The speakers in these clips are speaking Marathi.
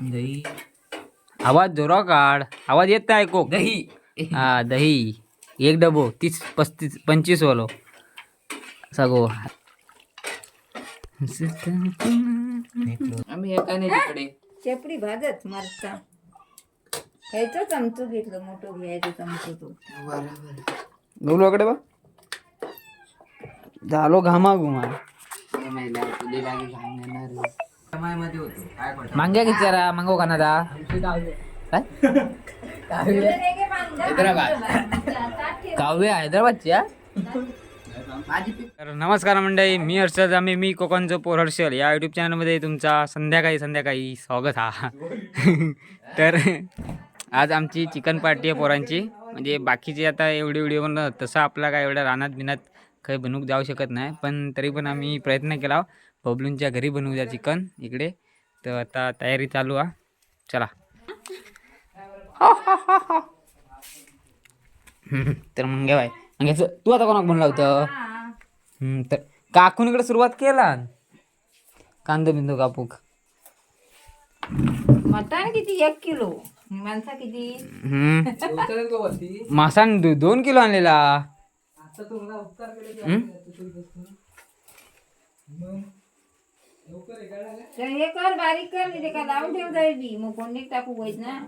दही. आवाज जोरा काढ. आवाज येत नाही ऐकू. दही. हा दही. एक डबो तीस पस्तीस पंचवीस वालो. सगो आम्ही एका नाही तिकडे. शेपडी भाजत मरता खायचं चमचो घेतलं मोठं घ्यायचं चमचो तो. बरोबर बोलवाकडे बा झालो घामा घुमा महिला तुले लागे घाम येणार मध्ये होतो. काय करतो मांग्या किती जरा? मांगो का ना दा काय हैदराबाद. काव्य हैदराबादची तर नमस्कार मंडळी मी हर्षद आम्ही मी कोकणचं पोर हर्षल. या यूट्यूब चॅनलमध्ये तुमचा संध्याकाळी संध्याकाळी स्वागत हा. तर आज आमची चिकन पार्टी आहे पोरांची. म्हणजे बाकीचे आता एवढे व्हिडिओ बनवतात तसं आपला काय एवढ्या रानात बिनात काही बनवूक जाऊ शकत नाही पण तरी पण आम्ही प्रयत्न केला. बबलूंच्या घरी बनवूया चिकन. इकडे. तर आता तयारी चालू आहे चला. तर मग घ्या बाय मग घ्यायचं तू आता कोणाक बनला होतं? हम्म, तर काकून इकडे सुरुवात केला. कांदो बिंदो कापूक. मटण किती? एक किलो. माणसा किती? हम्म. मासा दोन किलो आणलेला? तर हे कर बारीक कर का लावून ठेव जाईल बी मग कोणी टाकू होईत ना?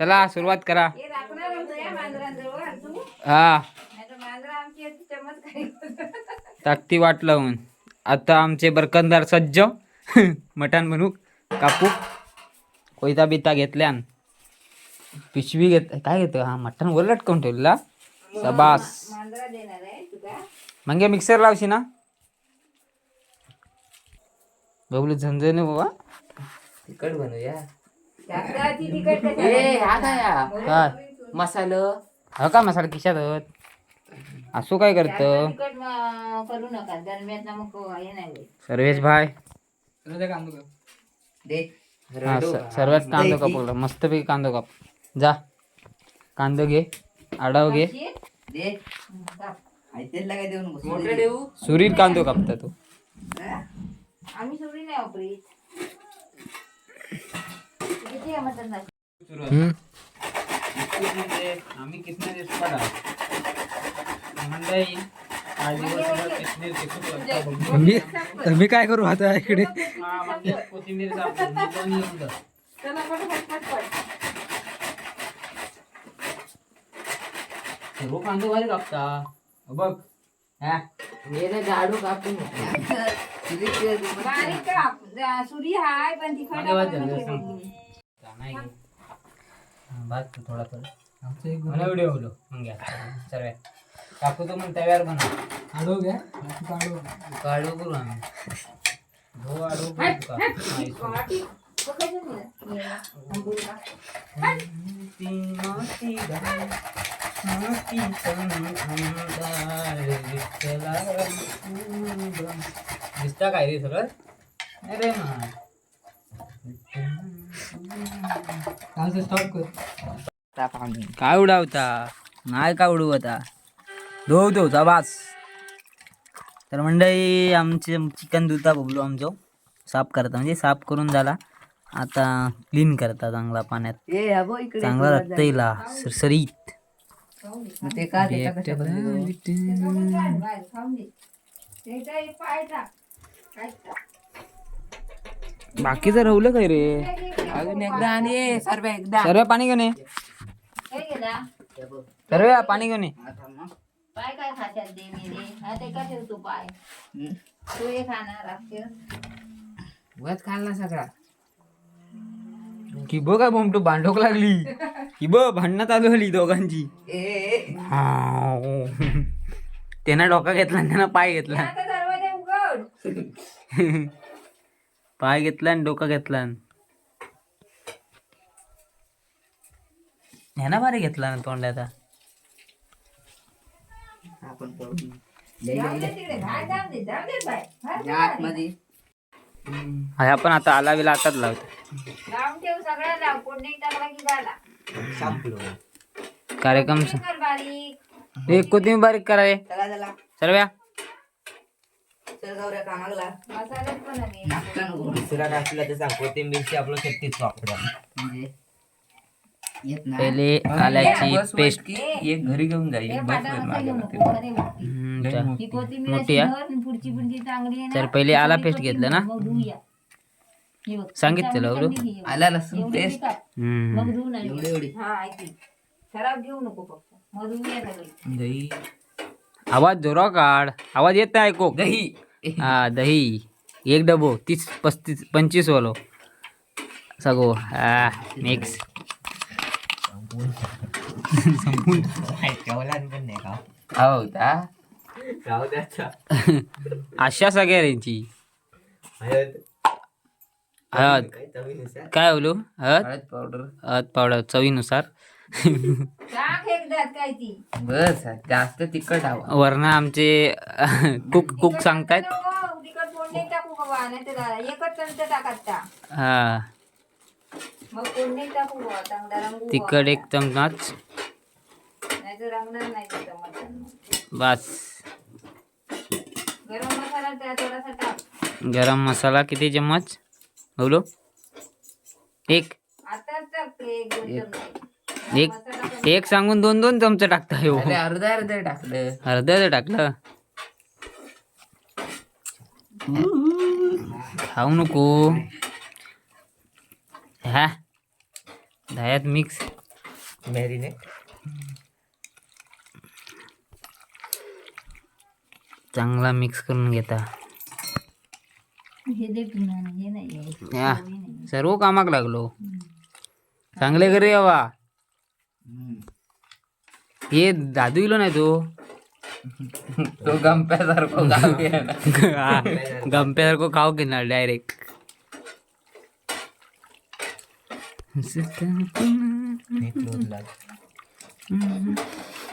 चला सुरुवात करा. हे राखणार आमचं या मांजरांजवळ. तू? हा. नाही तर मांजरा आमची अशी चमत्कारी ताकती वाट लावून. आता आमचे बरकंदार सज्ज. मटण बनवूक कापूक कोयता बिता घेतल्यान. पिशवी घेत काय घेतो? हा मटण वर लटकवून ठेवलेला. सबास मांजरा देणार आहे तुका. मग मिक्सर लावशी ना? बबलू झंझण बाबा. बनवूया. तिखट कशाला? ए हा काय काय? मसाला? हा का मसाला खिशात होत असो काय करत? करू नका. दरम्यान मग हे नाही होईल सर्वेश भाई. दे. हा रडू. स- सर्वात कांदो कापला मस्तपैकी कांदो काप. जा. कांदो घे. आडाव घे. दे. काप. आयतेला काय देऊ नको? मोठे देऊ? सुरीर कांदो कापता तू. आम्ही सोडी नाही वापरीत. हम्म. आम्ही कितना दिवस पडा? लागता बघ. मी मी काय करू आता इकडे? हा, कोथिंबीर सर्व कांदो भारी कापता बघ हा. ये ना झाडू कापून बारीक काप जा- सुरी हाय पण तिखट मागे वाज आपण झालं, नको सांग. करू. नाही. हा, भात थोडा थोडा मला व्हिडिओ बोलो मग घ्या. सर्व काकू तो मग तव्यावर बनव. आडो घ्या. काढू करू आम्ही. हो आडो करू तुका. नाही का? माती घाल, दिसता काय रे सगळं? अरे काय उडावता? नाही का उडवता? धुव धुवता बास. तर मंडळी आमचे चिकन धुता बघलो आमचं साफ करता म्हणजे साफ करून झाला. आता क्लीन करता चांगला पाण्यात. चांगला रक्त येला सरसरीत मग ते का. बाकीचं राहुलं काय रे? अजून एकदा आणि ये, सर्व एकदा. सर्व पाणी घेऊन ये. काय गेला? सर्व पाणी घेऊन ये. पाय काय खात्यात दे मी रे? हा ते का ठेवतो पाय. तू हे खाणार. उगाच खाल्ला सगळा. कि बघ काय बोमटू भांडोक लागली. कि बघ भांडणं चालू झाली दोघांची. त्यानं डोका घेतला आणि त्यानं पाय घेतला. आता दरवाजा उघड पाय घेतला आणि डोका घेतला. ह्यानं भारी घेतला ना तोंडाचा आपण पळून जाऊ दे तिकडे बाहेर जाऊ दे जाऊ दे बाय बाहेर या आतमध्ये हा पण आता आला बिला आताच लावतो लावून ठेव सगळ्या लाव कोणी टाकला की झाला संपलो कार्यक्रम एक कोथिंबीर बारीक करा रे चला चला सर्व्या म्हणजे येत नाही पहिले आल्याची पेस्ट. की एक घरी घेऊन जाईल. हे ही कोथिंबीर मोठी आहे? भर आणि पुढची पुढची चांगली आहे ना तर पहिले आला paste घेतलं ना? मग. हे बघ, सांगितलं चांगली अवरू. आला लसूण एवढी पेस्ट टाक. हम्म. मग धुवून आण. एवढी एवढी. हा ऐक की. खराब घेऊ नको फक्त. मग धुवूया सगळी. दही. आवाज जोरा काढ. आवाज येत नाही ऐकू. दही. हा दही. एक डबो. तीस पस्तीस पंचवीस वालो. सगो हा मिक्स पण नाही का हो का? राहू द्याचा अशा सगळ्यांची. हळद. हळद. काय बोलू? हळद? पावडर. हळद पावडर चवीनुसार. बस जास्त तिखट हवा. वरण आमचे कुक कुक सांगतायत. हा तिखट एक चमचाच नाही तर रंगणार नाही ते टमाटर बस. गरम मसाला त्या थोडासा टाक गरम मसाला किती चम्मच? बोलो. एक. एक दोन चमचे एक. सांगून दोन दोन चमचे टाकता हो अरे अर्धा अर्धा टाकलं. अर्ध टाकलं. खाऊ नको. हा. दह्यात मिक्स मॅरिनेट चांगला मिक्स करून घेता. हे हे हे. सर्व कामाक लागलो. चांगले घरी यावा. हे दादू इलो नाही तो? तो गंप्यासारखं गेला. हा, गंप्यासारखं खाऊ घेणार डायरेक्ट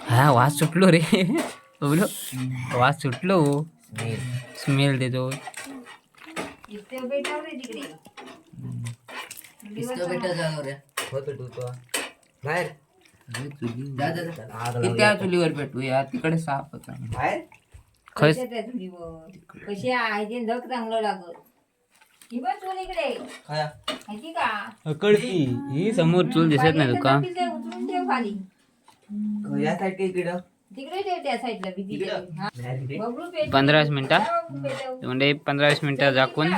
हा वास सुटलो रे. बोलो। वास सुटलो। स्मेल देतो बाहेर। जा जा जा. आग लावली. त्या चुलीवर पेटूया तिकडे साफ होता बाहेर। खस कशात आहे चुलीवर कशी आहे ते धक चांगलं लागत ही बघ चूल इकडे खाया. माहिती का? कळती ही समोर चूल दिसत नाही तुका पाणी येतं उतरून ठेव खाली या साईड इकडं तिकडे ठेव त्या साईडला भीती हा. मॅरिनेट बबलू पेट पंधरा वीस मिनिटं. बबलू पेटव. म्हणजे पंधरा वीस मिनिटं झाकून.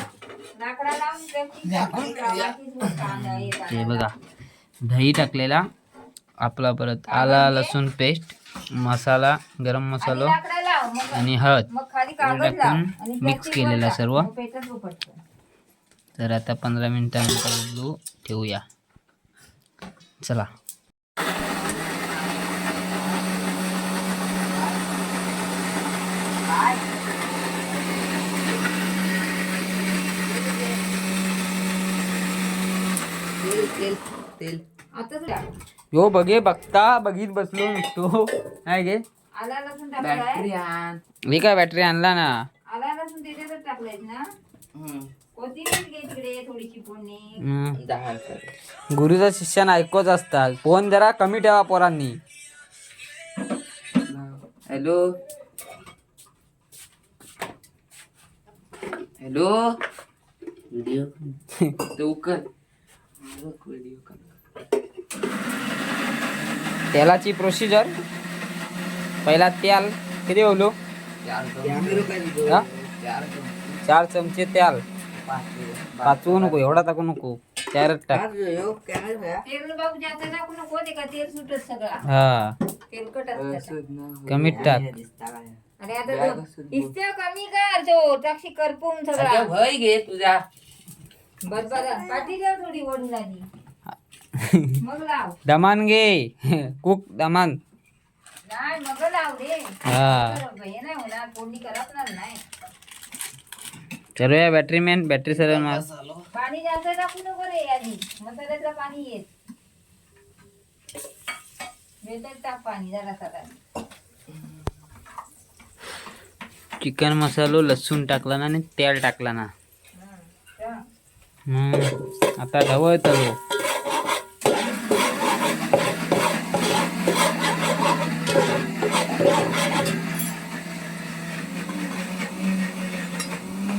हे ते. बघा. दही टाकलेला. आपला परत आला लसूण पेस्ट मसाला गरम मसाला आणि हळद. टाकून plastic केलेलं. सर्व. तर आता पंधरा मिनिटानंतर ठेवूया. चला. तेल तेल तेल आता तुला यो बघे बघता बघीत बसलो नुसतो नाही गे. आला लसूण टाकलाय आण. मी काय बॅटरी आणला ना? आला लसूण त्याच्यातच टाकलायस ना? हम्म. कोथिंबीर घे तिकडे थोडीशी फोडणी. हम्म. दहा सर गुरुचा शिष्यानं ऐकत असतात. फोन जरा कमी ठेवा पोरांनी. हॅलो. हॅलो? व्हिडिओ लवकर. तेलाची प्रोसिजर पहिला तेल किती बोलू हा? चार चमचे. तेल. पाचवू नको एवढा टाकू नको. चारच टाक. तेल बाबू जास्त टाकू नको ते का तेल सुटत सगळा? हा. तेलकट असतं कमीत टाक. आणि आता तो इस्त्या कमी कर तो टाक्षी करपून सगळा. भय घे तुझा. बस बरं पाठी ठेव थोडी वडून आधी मग लाव. दमान घे. कुक दमान. नाही मग लाव रे. हा. बरं, हे नाही होणार फोडणी करपणार नाही. बॅटरी मॅन बॅटरी सर मार. पाणी जास्त टाकू नको रे आधी मसाल्याचं पाणी येत. वेळेत टाक पाणी जरा सगळं चिकन मसालो लसूण टाकला ना आणि तेल टाकला ना हम्म. आता ढवळतो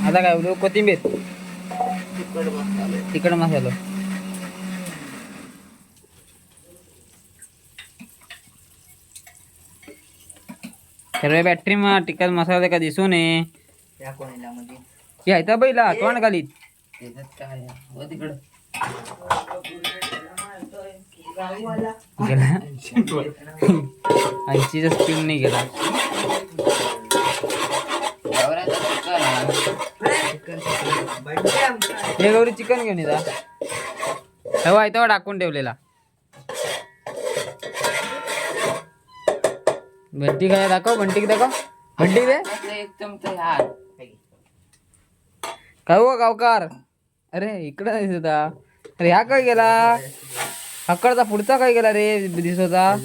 आता काय बोलू कोथिंबीर? तिखट मसालो. सर्व बॅटरी मग तिखट मसाला का दिसू नये या. कोणीला मध्ये बैला तोंड खाली. ऐंशीचा स्पीड नाही गेला. हे गौरी चिकन घेऊन येता तेव्हा आहे तेव्हा टाकून ठेवलेला. भंटी काय दाखव भंटी दाखव. भंटी दे. त्यातलं एक चमचा ह्या काय हो गावकार. अरे इकडं दिसत होता. अरे ह्या काय गेला? हक्कडचा पुढचा काय गेला रे दिसत होता?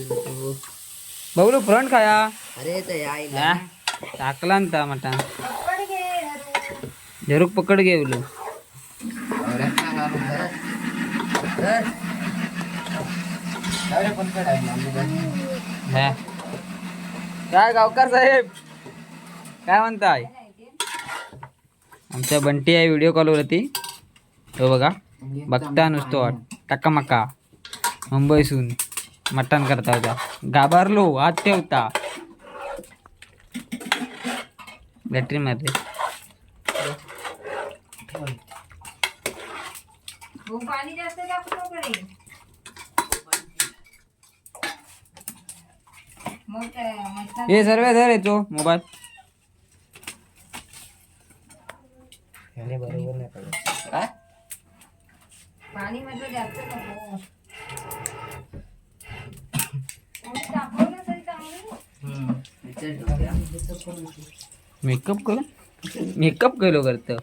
फ्रंट खाया. अरे? टाकला ना मटा. जरूक पकड लागलं. हा. काय गावकार साहेब? काय म्हणताय? आमच्या बंटी आहे व्हिडिओ कॉलवरती तो बघा बघता नुसतो टक्कामक्का मुंबईसून मटण करता होता. घाबरलो हात ठेवता. बॅटरी मारते पाणी जास्त टाकू नको रे मग काय मटण हे सर्व धर येतो मोबाईल. काय? पाणी जास्त नको. मेकअप करू. मेकअप केलो करतं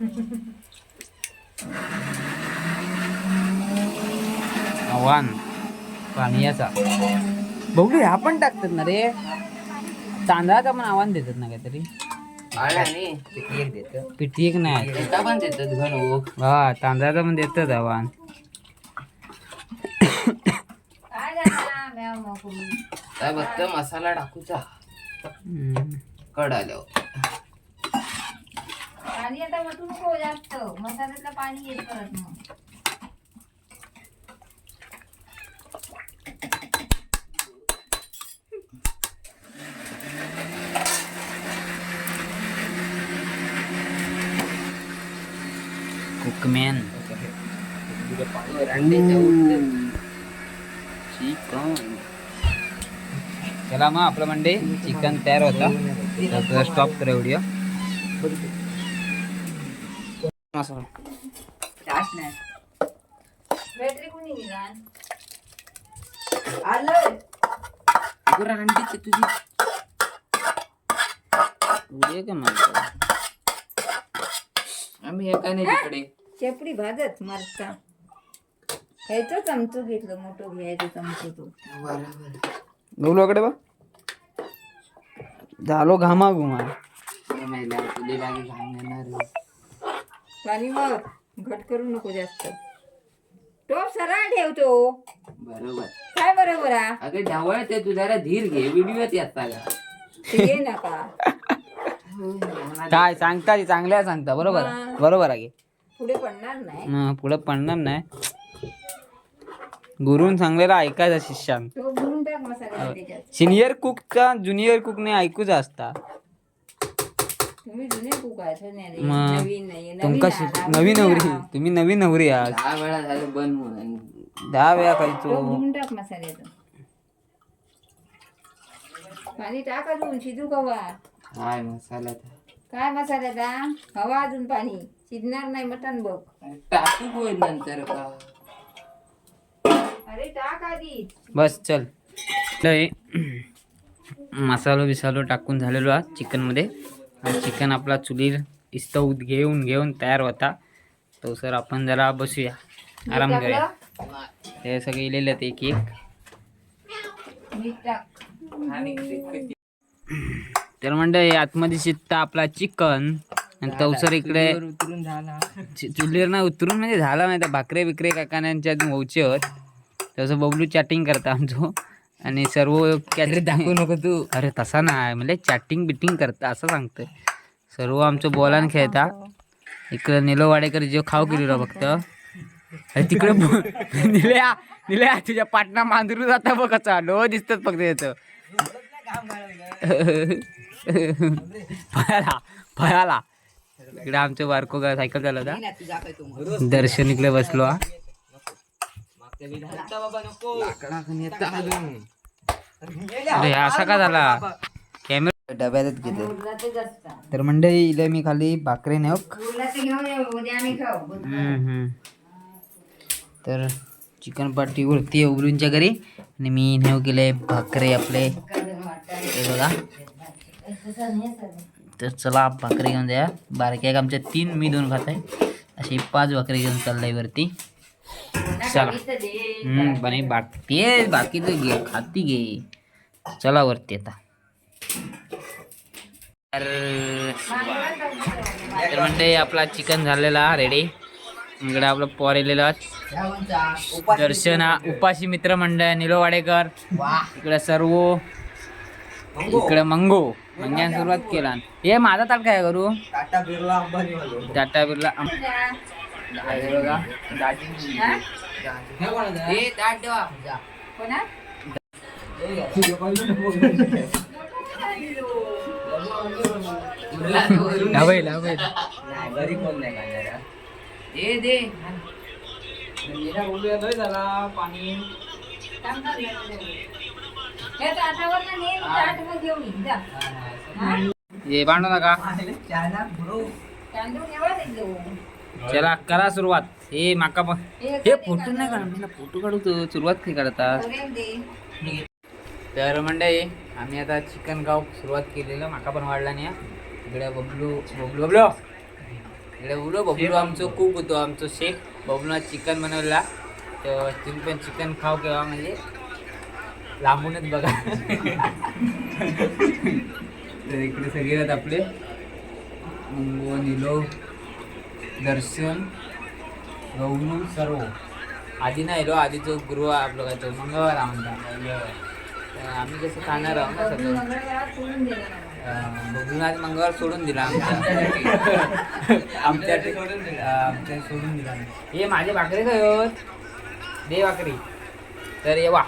आव्हान पाण्याचा. बघू ह्या पण टाकतात ना रे. तांदळाचं पण आव्हान देतात ना काहीतरी. पिठी एक नाही. हो. तांदळाचं पण देतात आव्हान. काय फक्त मसाला टाकूचा. कड आल्यावर पाणी आता वटू नको जास्त. मसाल्यातलं पाणी येत परत मग. कुकमॅन अंड्याच्या चिकन चला मग आपलं म्हणजे चिकन तयार होता. तर स्टॉप कर व्हिडिओ मसाला तुझी व्हिडिओ का म्हणतो आम्ही एका नाही तिकडे. शेपडी भाजत मरता ह्याचं चमचो घेतलं मोठं घ्यायचं चमचो तो. बरोबर. गौलोकडे बा झालो घामा घुमा. पाणी मग घट करू नको जास्त. टोप सरळ ठेवतो बरोबर. काय बरोबर आ? अगं ढावळ ते तू जरा धीर घे व्हिडिओत येता का ते घे नका. काय सांगता ते चांगल्या सांगता बरोबर. आहे. बरोबर आहे. पुढे पडणार नाही. पुढं पडणार नाही. गुरुन सांगलेला ऐकायचा शिष्यान. तो भरून टाक मसाला त्याच्यात. सिनियर कुकचा ज्युनियर कुकने ऐकूच असता. तुम्ही जुने कुक हो नाही रे. मग नवीन नाही नवीन तुमका. शिक- नवी नवरी. तुम्ही नवी नवरी आज. दहा वेळा झालं बंद म्हणून. दहा वेळा तो खायचो भरून टाक मसाल्याचं पाणी टाक अजून शिजू हाय मसाला काय मसाल्याचा? हवा अजून पाणी. शिजणार नाही मटण बघ. टाकू होईल नंतर का? अरे टाक आधी. बस चल. लय मसालो बिसालो टाकून झालेलो आहे चिकनमध्ये. आणि चिकन आपला चुलीर इस्तवूत घेऊन घेऊन तयार होता. तो सर आपण जरा बसूया. आराम करूया. हे सगळे इलेले आहेत एक. एक तर म्हणजे आतमध्ये शिजता आपला चिकन. आणि तवसर इकडे उतरून झाला. चुलीवर ना उतरून म्हणजे झाला नाही तर भाकरे बिकरे काकांच्या व्हायचे होत. तसं बबलू चॅटिंग करता आमचो. आणि सर्व अरे दाखवू नको तू. अरे तसा नाही. म्हणजे चॅटिंग बिटिंग करता असं सांगतोय. सर्व आमचं बॉलान खेळता. इकडं निलो वाडेकर जो खाऊ केलेला फक्त. अरे तिकडे निल्या निल्या तुझ्या पाटणा मांजरू जाता बघ कसा. डो दिसतात फक्त येतं फळाला फळाला. इकडे आमचं बारको गा- सायकल चालवता दर्शन इकडे बसलो हा. अरे हा असा का झाला? कॅमेरा डब्यातच घेते. तर मंडळी इले मी खाली भाकरी नेऊ तर चिकन पार्टी वरती आहे उबरूंच्या घरी. आणि मी नेऊ केले भाकरी आपले. हे बघा. तर चला भाकरी घेऊन द्या बारक्या एक आमच्या तीन मी दोन खात आहे. अशी पाच भाकरी घेऊन चाललाय वरती. चला. हम्म पण हे बाकी ते घे खाती घे. चला वरती आता. तर म्हणते आपला चिकन झालेला रेडी इकडे आपलं पोरेलेलं दर्शना उपाशी मित्र मंडळ निलो वाडेकर. इकडे सर्व. इकडे मंगो. मंग्यान सुरुवात केला. हे माझा ताट काय करू टाटा बिर्ला अंबानी वालो टाटा बिर्ला आम- भांडू नका. चला करा सुरुवात. हे माका पण हे फोटो नाही काढ मला फोटो काढू तू सुरुवात काय काढतात तर मंडळी आम्ही आता चिकन गाव सुरुवात केलेलं माका पण वाढला नाही हा. इकडे बबलू बबलू बबलू. इकडे बबलू बबलू आमचं खूप होतो आमचं शेख. बबलूला चिकन बनवला. तर तुम्ही पण चिकन खाऊ केव्हा म्हणजे. लांबूनच बघा. तर इकडे सगळे आहेत आपले. मंगो निलो दर्शन गौनू सर्व. आधी नाही आलो आधी जो गुरु आपलं काय तो. मंगळवार म्हणता आम्ही कसं खाणार आहोत ना सगळं. बघून आज मंगळवार सोडून दिला आमच्या. आमच्या आमच्या सोडून दिला. हे माझे भाकरी काय होत दे भाकरी. तर ये वा.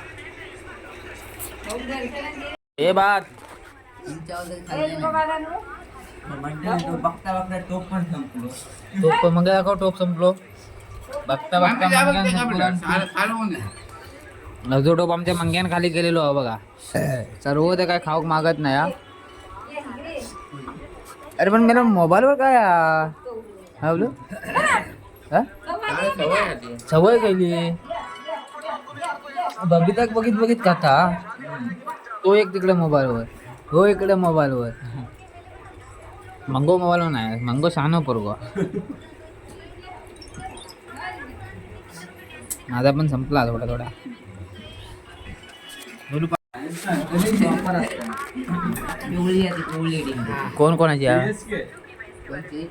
हे बघता टोप पण संपलो टोप मग दाखव टोप संपलो बघता बघता मंग्यान संपलो जो टोप आमच्या मंग्यान खाली गेलेलो आहे बघा. सर्व ते काय खाऊक मागत नाही हा. अरे पण मेरा मोबाईलवर काय हा? हा बोलू. हा? सवय केली. बबिताक बघित बघित कथा तो एक तिकडे मोबाईलवर तो इकडे मोबाईलवर मंगो मोबाईलवर नाही. मंगो शहाणो पोरगो. माझा पण संपला थोडा थोडा. कोण कोणाची आहे?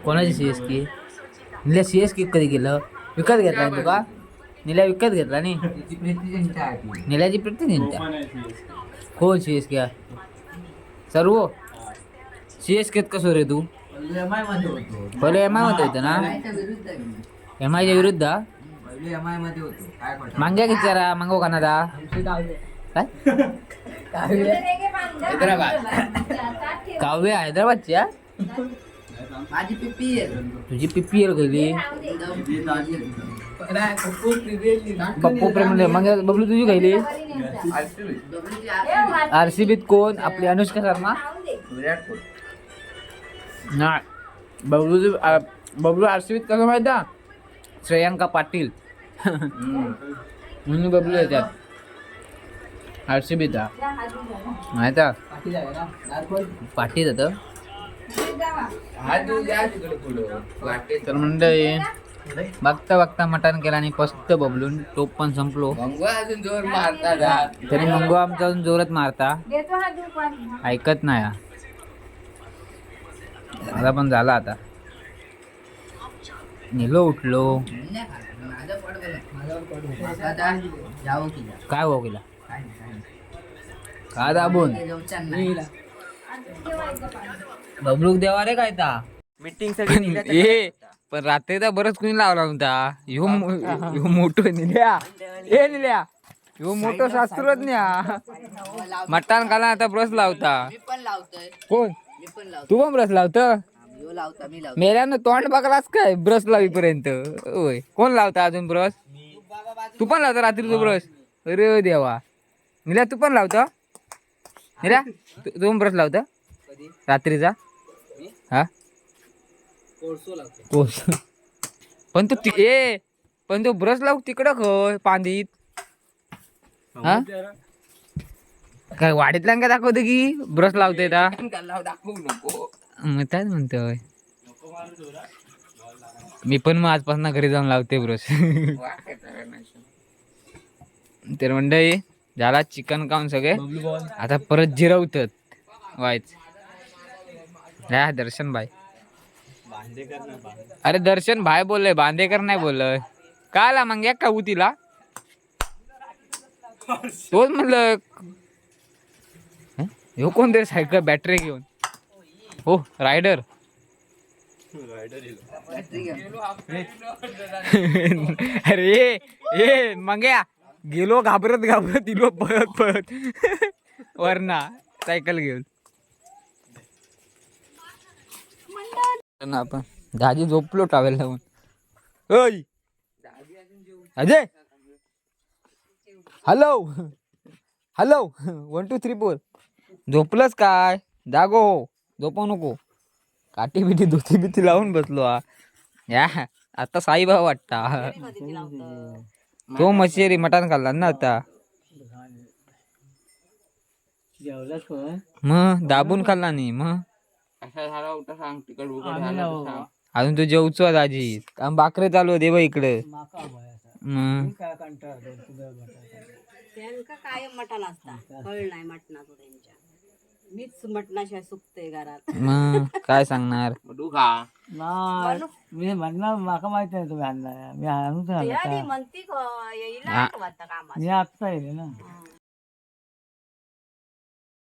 कोणाची सी एस की निल्या सी एस की कधी गेलं? विकत घेतला तुका निल्या विकत घेतला नी तिची प्रीती त्यांच्या कोण सी एस के सर्व सी एस केत कसो रे तू? पहिले एम आयमध्ये होतं ना? विरुद्ध. एम आयच्या विरुद्ध आयमध्ये होतो काय खोटं मांग्या किती मांगो कानादा काय काव्य हैदराबादची हा? माझी आहे तुझी पी एल गेली पप्पू प्रेम मग बबलू तुझी गेली आर सी बीत कोण? आपली अनुष्का शर्मा? नाही. बबलू बबलू आर सी बीत कसं माहिती? श्रेयांका पाटील. म्हणून बबलू येतात आर सी बीत माहिती? पाटील येतं तर. मंडळी बघता बघता मटण केला आणि पस्त बबलून. टोप पण संपलो. अजून जोर मारता तरी मंगो आमचा अजून जोरात मारता. ऐकत नाही हा. मला पण झाला आता. निलो उठलो. जावं की काय हो गेला का दाबून? बबलूक देवा रे काय ता? मीटिंग सगळी ए पण रात्रीचा बरंच कुणी लावला होता ह्यो ह्यो मोठो निल्या. ए निल्या. ह्यो मोठो शास्त्रज्ञ. मटण खाला आता ब्रश लावता. पण लावतोय. कोण? मी पण लावतो तू पण ब्रश लावत? मेल्यानं तोंड बघलास काय? ब्रश लावीपर्यंत. होय. कोण लावता अजून ब्रश? तू पण लावता रात्रीचा ब्रश? अरे देवा. निल्या तू पण लावता? निल्या तू तू पण ब्रश लावता? रात्रीचा? हा? कोळसो. पण तू ए पण तू ब्रश लाव तिकडं खय पांदीत. हा? काय वाडीतल्या काय दाखवतो की? ब्रश लावते ता. दाखवू नको. मग त्याच म्हणतोय. मी पण मग आजपासून घरी जाऊन लावते ब्रश. तर मंडळी झाला चिकन खाऊन सगळे. आता परत जिरवतात. वायच दर्शन भाई अरे दर्शन भाई बोललोय बांदेकर नाही बोललोय का आला मग या का उतीला? तोच म्हणलं हं? कोण तरी सायकल बॅटरी घेऊन. हो रायडर अरे ए मंग्या गेलो घाबरत घाबरत इलो पळत पळत. वरना सायकल घेऊन. ना आपण. दाजी झोपलो ट्रॅव्हल लावून Ajay! Hello! Hello! One two three four झोपलंच काय? जागो हो. झोपू नको. काठी बिठी धुती बिती लावून बसलो हा. या आता साईबाबा वाटता. तो मशेरी मटण खाल्ला ना आता. मग दाबून खाल्ला नाही मग? कसा झाला होता सांग तिकड उघड झाला तर सांग. अजून तू जेवचो दाजी आम बाकरे चालू होते बघ इकडे. त्यांका कायम मटण असता. कळ नाही मटणाचं त्यांच्या. मीच मटणाशिवाय सुकते घरात. मग काय सांगणार? मग तू खा. मी म्हणणार माका माहीत नाही तुम्ही आणणार मी आणूच म्हणती येईला हा. कामात मी आत्ता येईल ना.